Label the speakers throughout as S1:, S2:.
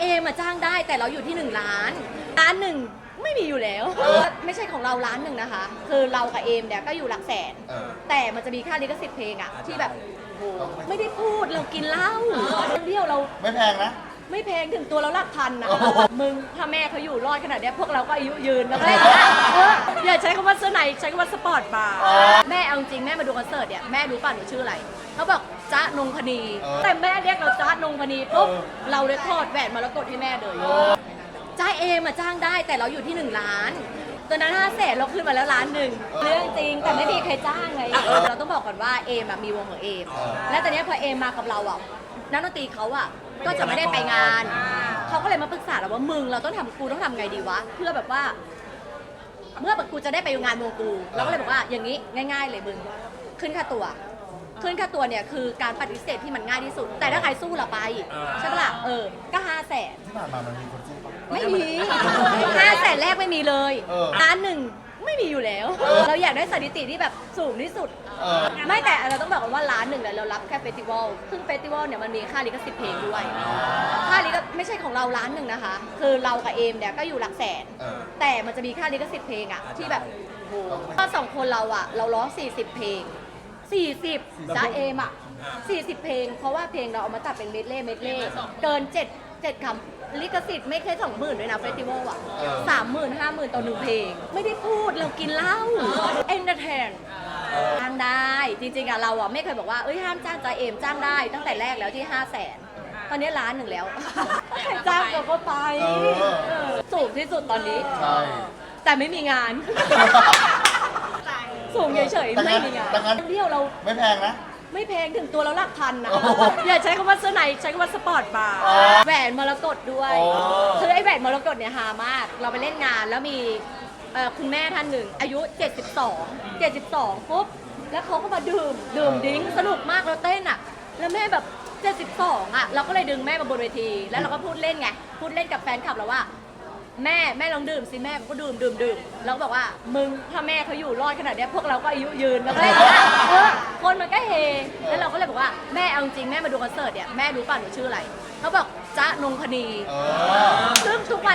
S1: เอมาจ้างได้แต่เราอยู่ที่หนึ่งล้านล้านหนึ่งไม่มีอยู่แล้ว ไม่ใช่ของเราล้านหนึ่งนะคะ คือเรากับเอมเนี่ยก็อยู่หลักแสน
S2: เออ
S1: แต่มันจะมีค่าลิขสิทธิ์เพลงอะที่แบบโอ้โหไม่ได้พูดเรากินเหล้าเที่ยวเรา
S2: ไม่แพงนะ
S1: ไม่แพงถึงตัวเราหลักพันนะ
S2: โอ้โห
S1: มึงถ้าแม่เขาอยู่รอดขนาดเนี้ยพวกเราก็อายุยืนแล้วก็อะไรอย่างเงี้ยเอออย่าใช้คำว่าเสื้อในใช้คำว่าสปอร์ตบาร์แม่ เอาจริงแม่มาดูคอนเสิร์ตเนี่ยแม่รู้ป่ะหนูชื่ออะไรเขาบอกจ๊ะนงพนีแต่แม่เรียกเราจ๊ะนงพนีปุ๊บเราเลยทอดแหวนมาแล้วกดให้แม่เลยจ้าเอมาจ้างได้แต่เราอยู่ที่หนึ่งล้านตอนนั้นห้าแสนเราขึ้นมาแล้วล้านหนึ่งเรื่องจริงแต่ไม่มีใครจ้างไงเราต้องบอกก่อนว่าเอมอะมีวงของเอมและตอนเนี้ยพอเอมมากับเราอะนักดนตรีเขาอะก็จะไม่ได้ไปงาน เขาก็เลยมาปรึกษาเราว่ามึงเราต้องทำกูต้องทำไงดีวะ เพื่อแบบว่า เมื่อแบบกูจะได้ไปงานวงกูเราก็เลยบอกว่าอย่างนี้ง่าย ๆ เลยมึงขึ้นค่าตัว ขึ้นค่าตัวเนี่ยคือการปฏิเสธที่มันง่ายที่สุด แต่ถ้าใครสู้เราไปใช่ปะล่ะเออก็ห้าแสน
S2: ที่ผ่านมามันมีคนสู้ปะ
S1: ไม่มีห้าแสนแรกไม่มีเลย
S2: เออ
S1: ล้านหนึ่ง ไม่มีอยู่แล้ว
S2: เออ
S1: เราอยากได้สถิติที่แบบสูงที่สุด
S2: เออ
S1: ไม่แต่เราต้องบอกกันว่าร้านหนึ่งเนี่ยเรารับแค่เฟสติวัลซึ่งเฟสติวัลเนี่ยมันมีค่าลิขสิทธิ์เพลงด้วย ค่าลิขไม่ใช่ของเราร้านหนึ่งนะคะ คือเรากับเอมเนี่ยก็อยู่หลักแสน
S2: เออ
S1: แต่มันจะมีค่าลิขสิทธิ์เพลงอะที่แบบโอ้โหก็สองคนเราอะเราร้อง 40 เพลง 40จ้าเอมอะ40 เพลง เพราะว่าเพลงเราเอามาตัดเป็นเมดเล่เมดเล่เกิน 7 7คำลิขสิทธิ์ไม่แค่สองหมื่นด้วยนะเฟสติวัลอะ
S2: เออ
S1: สามหมื่นห้าหมื่นต่อหนึ่งเพลง ไม่ได้พูดเรากินเหล้าเอนเตอร์เทนจ้างได้จริงๆอะเราอะไม่เคยบอกว่าเอ้ยห้ามจ้างใจาเอมจ้างได้ ตั้งแต่แรกแล้วที่5 0 0แสนตอนนี้ล้านหนึ่งแล้วใครจ้างเราก็ไป
S2: เออ
S1: เออสูงที่สุดตอนนี้
S2: ใช่
S1: แต่ไม่มีงาน สูงเฉยๆ
S2: แต่
S1: ไม่
S2: งาน
S1: มีงาน
S2: แต่งาน
S1: เที่ยวเรา
S2: ไม่แพงนะ
S1: ไม่แพงถึงตัวเราหลักพันนะ
S2: โอ้โห
S1: อย่าใช้คำว่าเสื้อในใช้คำว่าสปอร์ตบาร์
S2: อ๋อ
S1: แหวนมรกตด้วย
S2: โอ้
S1: คือไอ้แหวนมรกตเนี่ยหามาก เราไปเล่นงานแล้วมีเอ่อคุณแม่ท่านหนึ่ง อายุ 72 72ปุ๊บแล้วเขาก็มาดื่ม ดื่มดิ้งสนุกมากเราเต้นอะ แล้วแม่แบบ 72 อะ เราก็เลยดึงแม่มาบนเวที แล้วเราก็พูดเล่นไง พูดเล่นกับแฟนคลับเราว่า แม่แม่ลองดื่มสิแม่ก็ดื่มดื่มดื่มแล้วก็บอกว่ามึงถ้าแม่เขาอยู่รอดขนาดเนี้ยพวกเราก็อายุยืนแล้วก็เงี้ยเออคนมันก็เฮแล้วเราก็เลยบอกว่าแม่เอาจริงแม่มาดูคอนเสิร์ตเนี่ยแม่รู้ป่ะหนูชื่ออะไรเขาบอกจ๊ะนงพนี
S2: เออ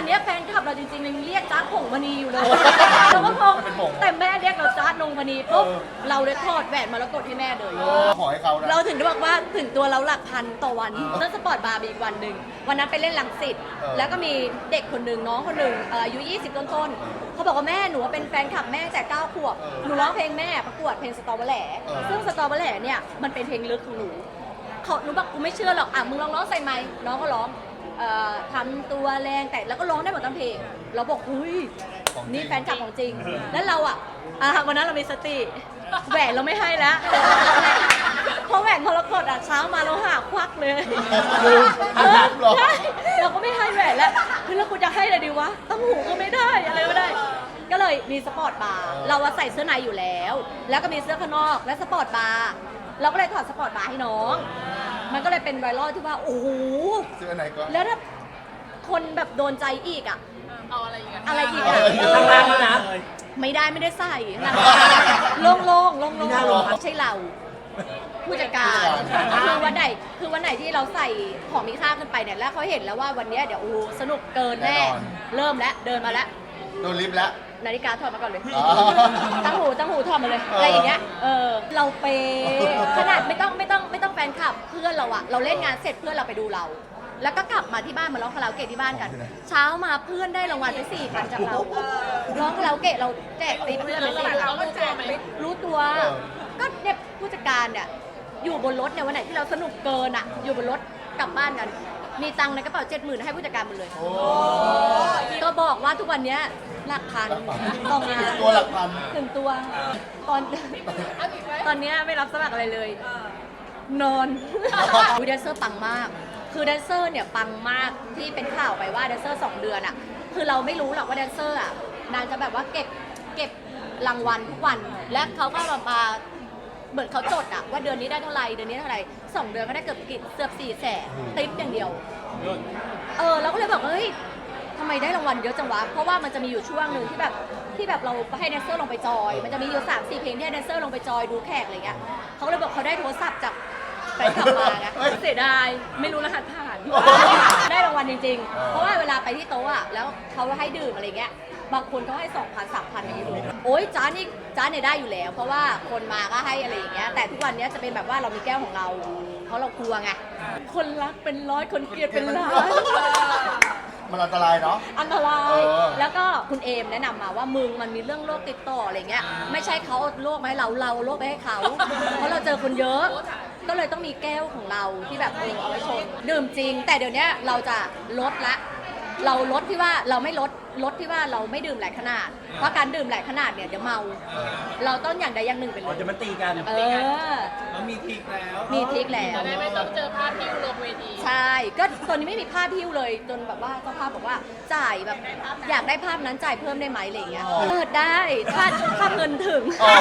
S1: ซึ่งทุกวันเนี้ยแฟนคลับเราจริงๆยังเรียกจ๊ะผงมณีอยู่เลยเราก็งง
S2: เป็นผง
S1: แต่แม่เรียกเราจ๊ะนงพนีปุ๊บ
S2: เออ
S1: เราเลยทอดแหวนมาแล้วกดให้แม่เลย
S2: ขอให้เขานะ
S1: เราถึงได้บอกว่าถึงตัวเราหลักพันต่อวันเล่นสปอร์ตบาร์มีอีกวันหนึ่งวันนั้นไปเล่นลังสิต
S2: เออ
S1: แล้วก็มีเด็กคนหนึ่งน้องคนหนึ่งเอ่ออายุ 20 ต้นๆเขาบอกว่าแม่หนูเป็นแฟนคลับแม่แต่9ขวบ
S2: เออ
S1: หนูร้องเพลงแม่ประกวดเพลงสตอเบอร์แหล
S2: เออ
S1: ซึ่งสตอเบอร์แหลเนี่ยมันเป็นเพลงลึกของหนูเขาหนูบอกกูไม่เชื่อหรอกอะมึงลองร้องใส่ไมค์น้องก็ร้อง เอ่อทำตัวแรงแต่แล้วก็ร้องได้หมดทั้งเพลง เราบอกหุ้ย
S2: ของจริง
S1: นี่แฟนคลับของจริง แล้วเราอะอะวันนั้นเรามีสติแหวนเราไม่ให้แล้วเพราะแหวนมรกตอะเช้ามาเราหาควักเลย
S2: ลืม
S1: เออ
S2: ลืมเหรอ
S1: ใช่เราก็ไม่ให้แหวนแล้วคือแล้วกูจะให้อะไรดีวะต้องหูก็ไม่ได้อะไรไม่ได้ ก็เลยมีสปอร์ตบาร์เราอะใส่เสื้อในอยู่แล้ว แล้วก็มีเสื้อข้างนอกและสปอร์ตบาร์เราก็เลยถอดสปอร์ตบาร์ให้น้อง มันก็เลยเป็นไวรัลที่ว่า โอ้โห
S2: ซื้ออันไหนก็
S1: แล้วถ้าคนแบบโดนใจอีกอะ
S3: เอาอะไรอีกอะ
S1: อะไรอีก
S2: เอ
S1: อะ
S2: อ
S1: เออ
S4: ข้างล่างแล้วนะ
S1: ไม่ได้ไม่ได้ใส่นะโล่งๆโล่งๆโล่ง
S4: ไม่น่าลง
S1: ๆใช่เรา ผู้จัดการคือวันไหนคือวันไหนที่เราใส่ของมีค่าขึ้นไปเนี่ยแล้วเขาเห็นแล้วว่าวันเนี้ยเดี๋ยวโอ้โหสนุกเกินแน่
S2: แน่นอน
S1: เริ่มแล้วเดินมาแล้ว
S2: โดนลิฟต์แล้ว
S1: นาฬิกาถอดมาก่อนเลย
S2: อ๋อ
S1: ตั้งหูตั้งหูถอดมาเลย
S2: เอออ
S1: อะไรอย่างเงี้ย เออ เราเปย์ขนาดไม่ต้องไม่ต้องไม่ต้องแฟ นคลับเพื่อนเราอะเราเล่นงานเสร็จเพื่อนเราไปดูเรา แล้วก็กลับมาที่บ้านมาร้องคาราโอเกะที่บ้านกัน เช้ามาเพื่อนได้รางวัลไปสี่พันจากเราร้องคาราโอเกะเราแจกติ๊บเพื่อนไปสี่พัน
S3: เรารู้ตัวไหม
S1: รู้ตัว
S2: เออ
S1: ก็เนี่ยผู้จัดการเนี่ยอยู่บนรถเนี่ยวันไหนที่เราสนุกเกินอะอยู่บนรถกลับบ้านกัน มีตังค์ในกระเป๋าเจ็ดหมื่นให้ผู้จัดการหมดเลย
S2: โอ้
S1: ก็บอกว่าทุกวันเนี้ยหลักพันต้องงาน
S2: ตัวหลักพัน
S1: ถึงตัวตอนตอนเนี้ยไม่รับสมัครอะไรเลย นอนวิแดนเซอร์ปังมาก คือแดนเซอร์เนี่ยปังมากที่เป็นข่าวไปว่าแดนเซอร์สองเดือนอะ คือเราไม่รู้หรอกว่าแดนเซอร์อะนางจะแบบว่าเก็บเก็บรางวัลทุกวัน และเขาก็มามาเหมือนเขาจดอะว่าเดือนนี้ได้เท่าไหร่เดือนนี้เท่าไหร่สองเดือนก็ได้เกือบกิเกือบสี่แสนติปอย่างเดียว เออเราก็เลยบอกเฮ้ยทำไมได้รางวัลเยอะจังวะ เพราะว่ามันจะมีอยู่ช่วงหนึ่งที่แบบที่แบบเราให้แดนเซอร์ลงไปจอย มันจะมีอยู่สามสี่เพลงที่ให้แดนเซอร์ลงไปจอยดูแขกอะไรเงี้ยเขาก็เลยบอกเขาได้โทรศัพท์จากแฟนคลับมาไง
S2: เฮ้ย
S1: เสียดายไม่รู้รหัสผ่านได้รางวัลจริงๆ เพราะว่าเวลาไปที่โต๊ะอะแล้วเขาให้ดื่มอะไรเงี้ยบางคนเขาให้สองพันสามพันอย่างนี้เลยโอ๊ยจ้านี่จ้าเนี่ยได้อยู่แล้ว เพราะว่าคนมาก็ให้อะไรอย่างเงี้ยแต่ทุกวันเนี้ยจะเป็นแบบว่าเรามีแก้วของเรา เพราะเรากลัวไงคนรักเป็นร้อยคนเกลียดเป็นล้าน
S2: มันอันตรายเนาะ
S1: อันตราย
S2: เออ
S1: แล้วก็คุณเอมแนะนำมาว่ามึงมันมีเรื่องโรคติดต่ออะไรเงี้ย ไม่ใช่เขาเอาโรคมาให้เราเราเอาโรคไปให้เขา เพราะเราเจอคนเยอะ ก็เลยต้องมีแก้วของเราที่แบบเออเอาไว้ชนดื่มจริง แต่เดี๋ยวเนี้ยเราจะลดละ เราลดที่ว่าเราไม่ลดลดที่ว่าเราไม่ดื่มหลายขนาด เพราะการดื่มหลายขนาดเนี่ยเดี๋ยวเมา เราต้องอย่างใดอย่างหนึ่งไปเล
S3: อ๋อยจะมาตีกัน
S1: เออ
S3: แล้วมีทริกแล้ว
S1: มีทริกแล้ว
S4: จะได้ไม่ต้องเจอภาพพิวลงเวที
S1: ใช่ ก็ตอนนี้ไม่มีภาพพิ้วเลยจนแบบว่าเจ้าภาพบอกว่าจ่ายแบบอยากได้ภาพนั้นจ่ายเพิ่มได้ไหมอะไรอย่างเงี้ย
S2: อ๋อ
S1: เปิดได้ถ้าถ้าเงินถึง
S2: อ๋อ